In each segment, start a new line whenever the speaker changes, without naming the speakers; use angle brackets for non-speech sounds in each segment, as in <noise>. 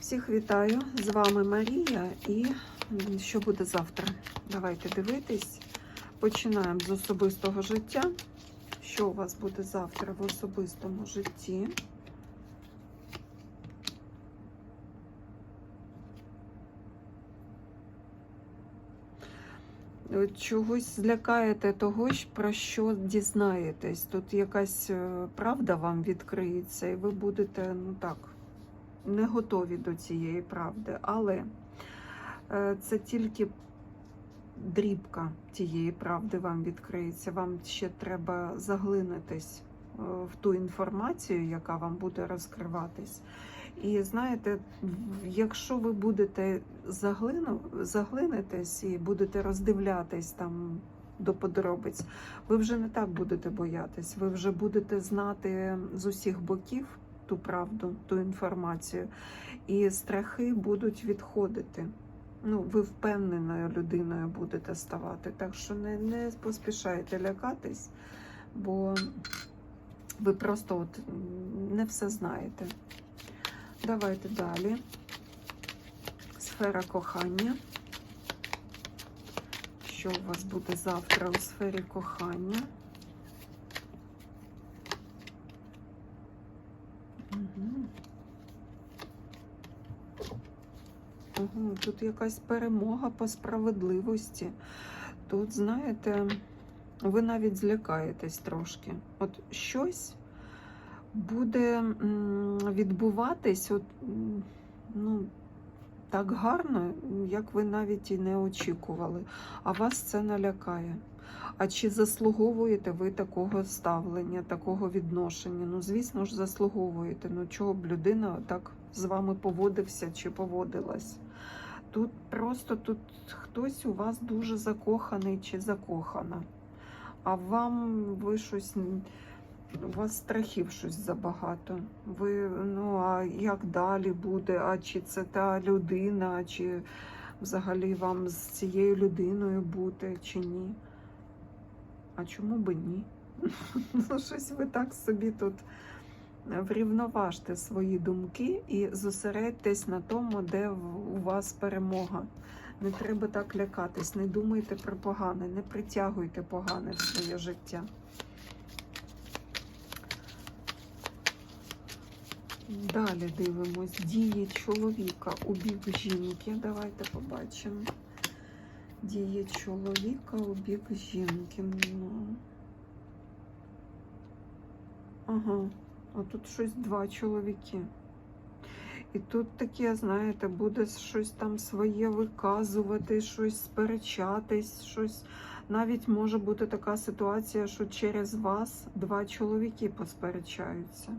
Всіх вітаю! З вами Марія і що буде завтра? Давайте дивитись. Починаємо з особистого життя. Що у вас буде завтра в особистому житті? Чогось злякаєте того, про що дізнаєтесь. Тут якась е, правда вам відкриється, і ви будете, ну так, не готові до цієї правди. Але е, це тільки дрібка тієї правди вам відкриється. Вам ще треба заглинутись е, в ту інформацію, яка вам буде розкриватись. І знаєте, якщо ви будете заглину, заглинитесь і будете роздивлятись там до подробиць, ви вже не так будете боятись, ви вже будете знати з усіх боків ту правду, ту інформацію, і страхи будуть відходити. Ну, ви впевненою людиною будете ставати. Так що не, не поспішайте лякатись, бо ви просто от не все знаєте. Давайте далі. Сфера кохання. Що у вас буде завтра у сфері кохання? Угу. Тут якась перемога по справедливості. Тут, знаєте, ви навіть злякаєтесь трошки. От щось буде відбуватись от, ну, так гарно, як ви навіть і не очікували, а вас це налякає. А чи заслуговуєте ви такого ставлення, такого відношення? Ну, звісно ж, заслуговуєте. Ну, чого б людина так з вами поводився чи поводилась? Тут просто тут хтось у вас дуже закоханий чи закохана, а вам ви щось у вас страхів щось забагато. Ви, ну а як далі буде? А чи це та людина, чи взагалі вам з цією людиною бути, чи ні? А чому би ні? <laughs> Ну, щось ви так собі тут врівноважте свої думки і зосередьтесь на тому, де у вас перемога. Не треба так лякатись, не думайте про погане, не притягуйте погане в своє життя. Далі дивимось дії чоловіка у бік жінки. Давайте побачимо. Дії чоловіка у бік жінки. Ну. Ага, а тут щось два чоловіки. І тут таке, знаєте, буде щось там своє виказувати, щось сперечатись, щось. Навіть може бути така ситуація, що через вас два чоловіки посперечаються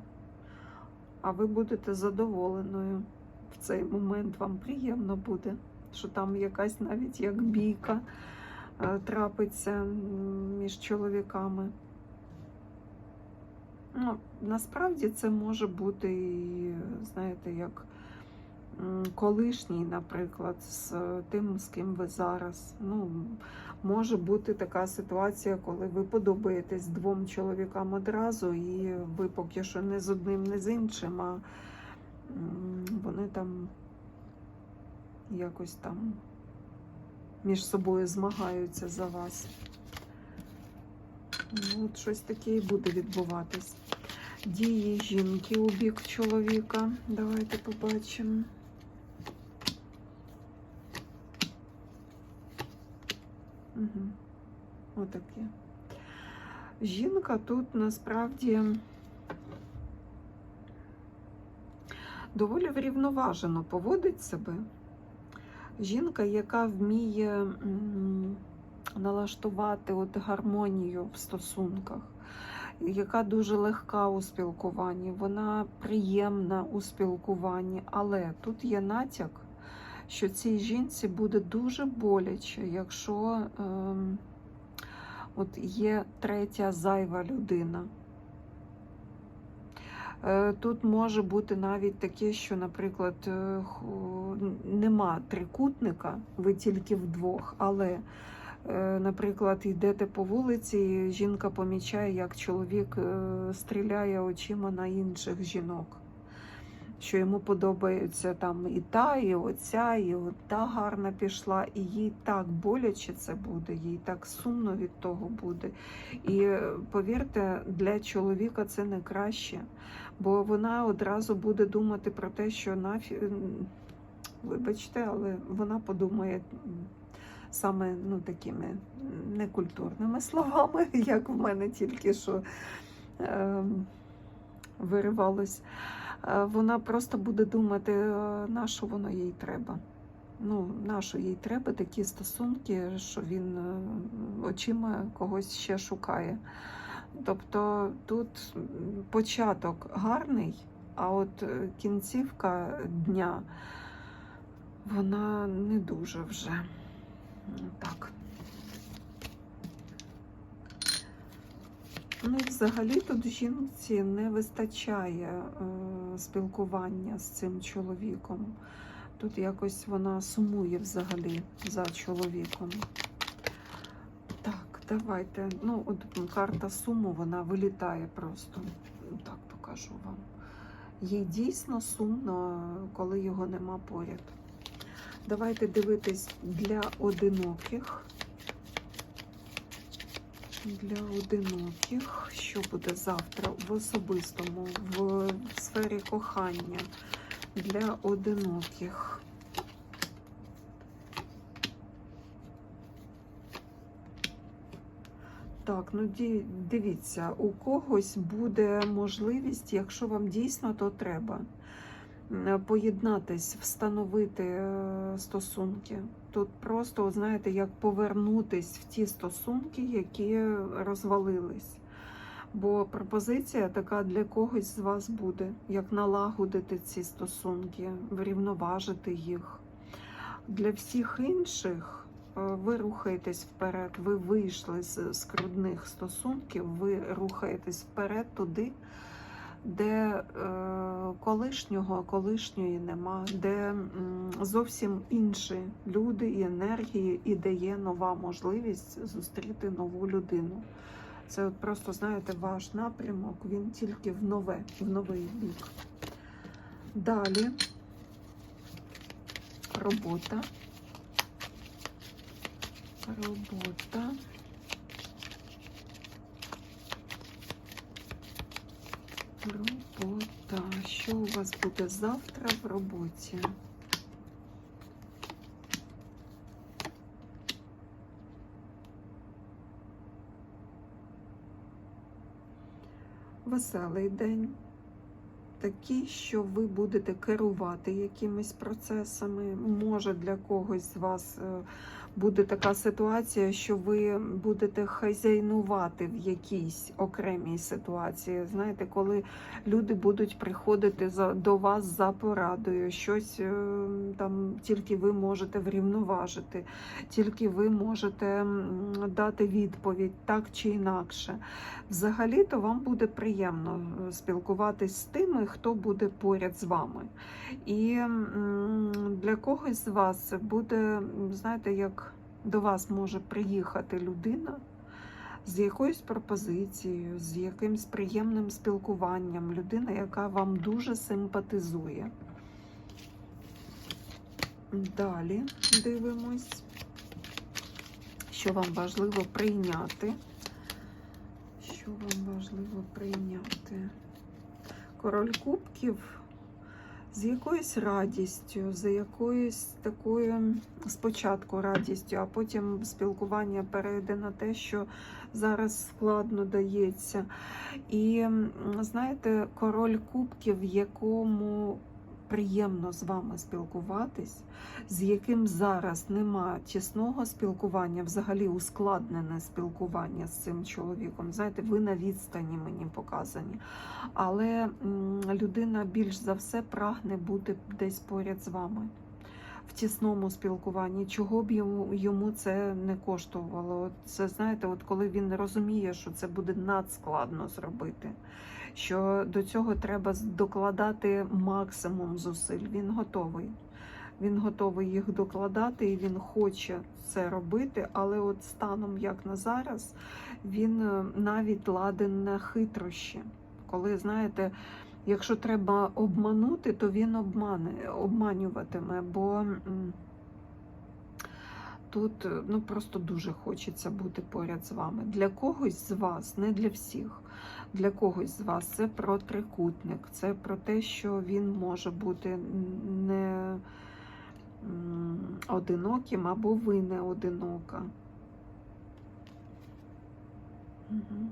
а ви будете задоволеною. В цей момент вам приємно буде, що там якась навіть як бійка е, трапиться між чоловіками. Ну, насправді це може бути знаєте, як колишній, наприклад, з тим, з ким ви зараз. Ну, може бути така ситуація, коли ви подобаєтесь двом чоловікам одразу, і ви поки що не з одним, не з іншим, а вони там якось там між собою змагаються за вас. Ну, От щось таке і буде відбуватись. Дії жінки у бік чоловіка. Давайте побачимо. Угу. Отаке. Жінка тут насправді доволі врівноважено поводить себе. Жінка, яка вміє налаштувати от гармонію в стосунках, яка дуже легка у спілкуванні, вона приємна у спілкуванні, але тут є натяк, що цій жінці буде дуже боляче, якщо ем, от є третя зайва людина. Е, Тут може бути навіть таке, що, наприклад, е, нема трикутника, ви тільки вдвох, але, е, наприклад, йдете по вулиці, і жінка помічає, як чоловік е, стріляє очима на інших жінок. що йому подобається там і та, і оця, і от та гарна пішла, і їй так боляче це буде, їй так сумно від того буде. І е, повірте, для чоловіка це не краще, бо вона одразу буде думати про те, що нафі... вибачте, але вона подумає. Саме ну, такими некультурними словами, <laughs> як в мене тільки що е, виривалось. Вона просто буде думати, е, на що воно їй треба. Ну, на що їй треба такі стосунки, що він е, очима когось ще шукає. Тобто тут початок гарний, а от е, кінцівка дня вона не дуже вже. Так. Ну, і взагалі тут жінці не вистачає е, спілкування з цим чоловіком. Тут якось вона сумує взагалі за чоловіком. Так, давайте. Ну, от карта суму, вона вилітає просто. Так покажу вам. Їй дійсно сумно, коли його нема поряд. Давайте дивитись для одиноких. Для одиноких, що буде завтра в особистому, в сфері кохання для одиноких. Так, ну дивіться, у когось буде можливість, якщо вам дійсно то треба, поєднатись, встановити е, стосунки. Тут просто, знаєте, як повернутись в ті стосунки, які розвалились. Бо пропозиція така для когось з вас буде, як налагодити ці стосунки, врівноважити їх. Для всіх інших е, ви рухаєтесь вперед, ви вийшли з скрудних стосунків, ви рухаєтесь вперед туди, де е, колишнього, колишньої нема, де м, зовсім інші люди і енергії, і де є нова можливість зустріти нову людину. Це от просто, знаєте, ваш напрямок, він тільки в нове, в новий бік. Далі робота. Робота. Робота. Що у вас буде завтра в роботі? Веселий день. Такий, що ви будете керувати якимись процесами. Може для когось з вас е, буде така ситуація, що ви будете хазяйнувати в якійсь окремій ситуації. Знаєте, коли люди будуть приходити за, до вас за порадою, щось е, там тільки ви можете врівноважити, тільки ви можете дати відповідь так чи інакше. Взагалі-то вам буде приємно е, спілкуватись з тими, хто буде поряд з вами. І для когось з вас буде, знаєте, як до вас може приїхати людина з якоюсь пропозицією, з якимсь приємним спілкуванням, людина, яка вам дуже симпатизує. Далі дивимось, що вам важливо прийняти. Що вам важливо прийняти? Король кубків з якоюсь радістю, за якоюсь такою спочатку радістю, а потім спілкування перейде на те, що зараз складно дається. І знаєте, король кубків, в якому приємно з вами спілкуватись, з яким зараз нема тісного спілкування, взагалі ускладнене спілкування з цим чоловіком. Знаєте, ви на відстані мені показані. Але людина більш за все прагне бути десь поряд з вами. В тісному спілкуванні, чого б йому, це не коштувало. Це знаєте, от коли він розуміє, що це буде надскладно зробити, що до цього треба докладати максимум зусиль. Він готовий. Він готовий їх докладати і він хоче це робити, але от станом як на зараз він е, навіть ладен на хитрощі. Коли, знаєте, Якщо треба обманути, то він обмане, обманюватиме, бо тут е, ну, просто дуже хочеться бути поряд з вами. Для когось з вас, не для всіх, для когось з вас це про трикутник, це про те, що він може бути не одиноким або ви не одинока. Угу.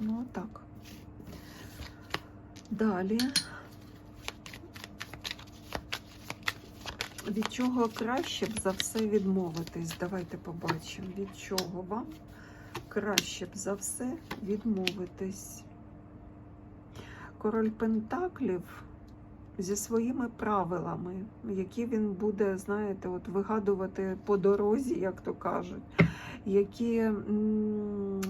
Ну, так. Далі. Від чого краще б за все відмовитись? Давайте побачимо, від чого вам краще б за все відмовитись. Король Пентаклів зі своїми правилами, які він буде, знаєте, от вигадувати по дорозі, як то кажуть, які,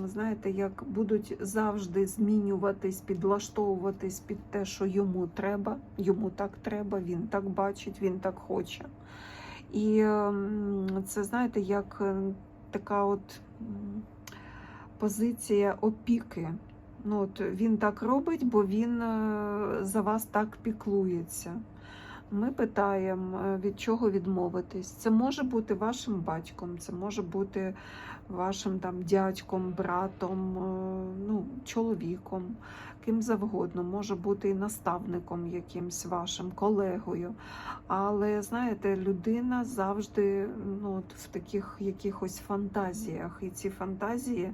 знаєте, як будуть завжди змінюватись, підлаштовуватись під те, що йому треба, йому так треба, він так бачить, він так хоче. І це, знаєте, як е, така от позиція опіки. Ну, от він так робить, бо він е, за вас так піклується. Ми питаємо, е, від чого відмовитись. Це може бути вашим батьком, це може бути вашим там дядьком, братом, е, ну, чоловіком, ким завгодно, може бути і наставником якимсь вашим колегою. Але знаєте, людина завжди ну, в таких якихось фантазіях, і ці фантазії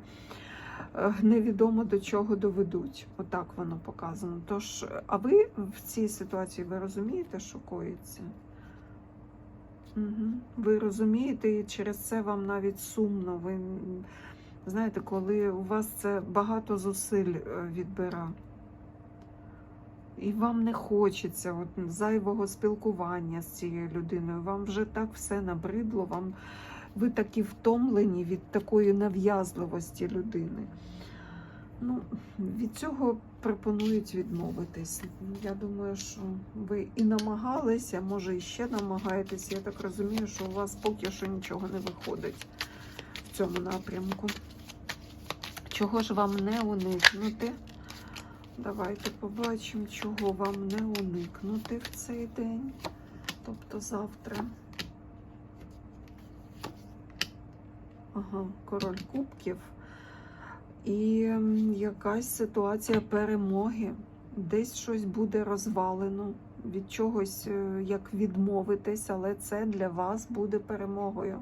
невідомо до чого доведуть. Отак воно показано. Тож, а ви в цій ситуації ви розумієте, що коїться? Угу. Ви розумієте, і через це вам навіть сумно. Ви знаєте, коли у вас це багато зусиль е, відбира. І вам не хочеться от, зайвого спілкування з цією людиною. Вам вже так все набридло, вам ви такі втомлені від такої нав'язливості людини. Ну, від цього пропонують відмовитись. Я думаю, що ви і намагалися, може і ще намагаєтесь. Я так розумію, що у вас поки що нічого не виходить в цьому напрямку. Чого ж вам не уникнути? Давайте побачимо, чого вам не уникнути в цей день, тобто завтра. Ага, король кубків. І якась ситуація перемоги. Десь щось буде розвалено, від чогось е, як відмовитись, але це для вас буде перемогою.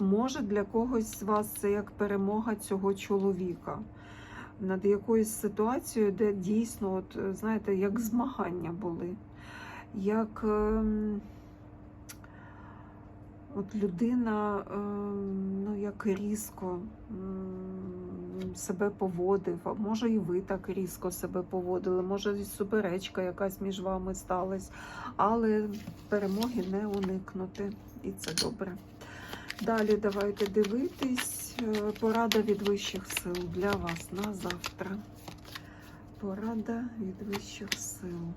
Може, для когось з вас це як перемога цього чоловіка над якоюсь ситуацією, де дійсно, от, е, знаєте, як змагання були. Як ем, от людина ем, ну, як різко себе поводив, а може і ви так різко себе поводили, може і суперечка якась між вами сталася, але перемоги не уникнути, і це добре. Далі давайте дивитись. Е, Порада від вищих сил для вас на завтра. Порада від вищих сил.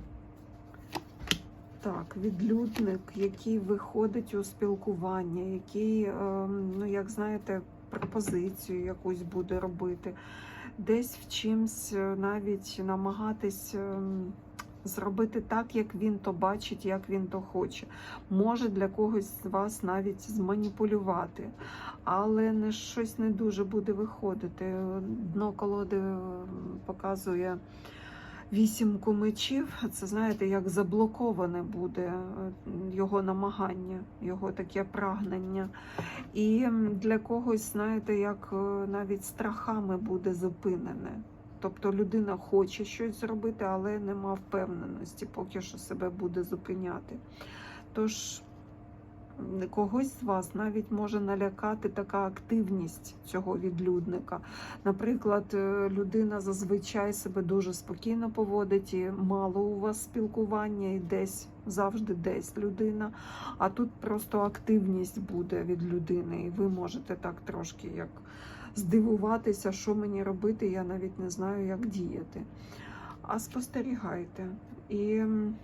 Так, відлюдник, який виходить у спілкування, який, ем, ну, як знаєте, пропозицію якусь буде робити, десь в чимсь е, навіть намагатись ем, зробити так, як він то бачить, як він то хоче. Може для когось з вас навіть зманіпулювати, але не щось не дуже буде виходити. Дно колоди е, показує вісімку мечів. Це знаєте, як заблоковане буде е, його намагання, його таке прагнення. І для когось, знаєте, як е, навіть страхами буде зупинене. Тобто людина хоче щось зробити, але нема впевненості, поки що себе буде зупиняти. Тож когось з вас навіть може налякати така активність цього відлюдника. Наприклад, е, людина зазвичай себе дуже спокійно поводить, і мало у вас спілкування, і десь завжди десь людина. А тут просто активність буде від людини, і ви можете так трошки як здивуватися, що мені робити, я навіть не знаю, як діяти. А спостерігайте. І м,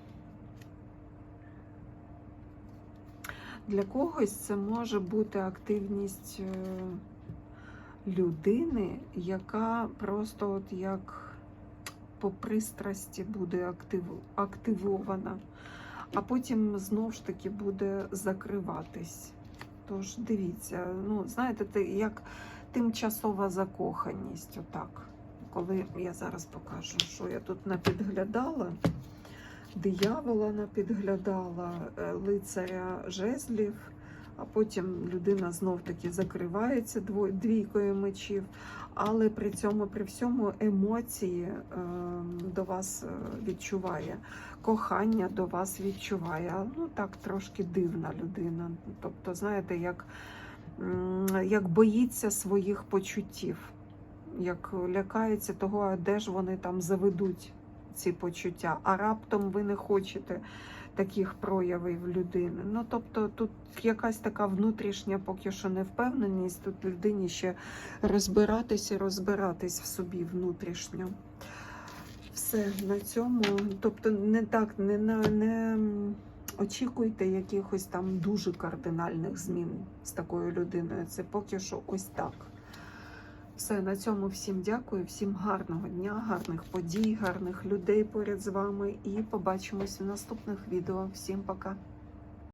для когось це може бути активність е, людини, яка просто от як по пристрасті буде актив, активована, а потім знов ж таки буде закриватись. Тож дивіться, ну знаєте, це як тимчасова закоханість, отак. Коли я зараз покажу, що я тут напідглядала, диявола напідглядала, е, лицаря жезлів, а потім людина знов таки закривається двійкою мечів, але при цьому, при всьому емоції е, до вас е, відчуває, кохання до вас відчуває. Ну так трошки дивна людина. Тобто, знаєте, як, як боїться своїх почуттів, як лякається того, а де ж вони там заведуть ці почуття, а раптом ви не хочете таких проявів людини. Ну тобто тут якась така внутрішня поки що невпевненість, тут людині ще розбиратись і розбиратись в собі внутрішньо. Все на цьому. Тобто, не так, не, не очікуйте якихось там дуже кардинальних змін з такою людиною. Це поки що ось так. Все, на цьому всім дякую, всім гарного дня, гарних подій, гарних людей поряд з вами. І побачимось в наступних відео. Всім пока!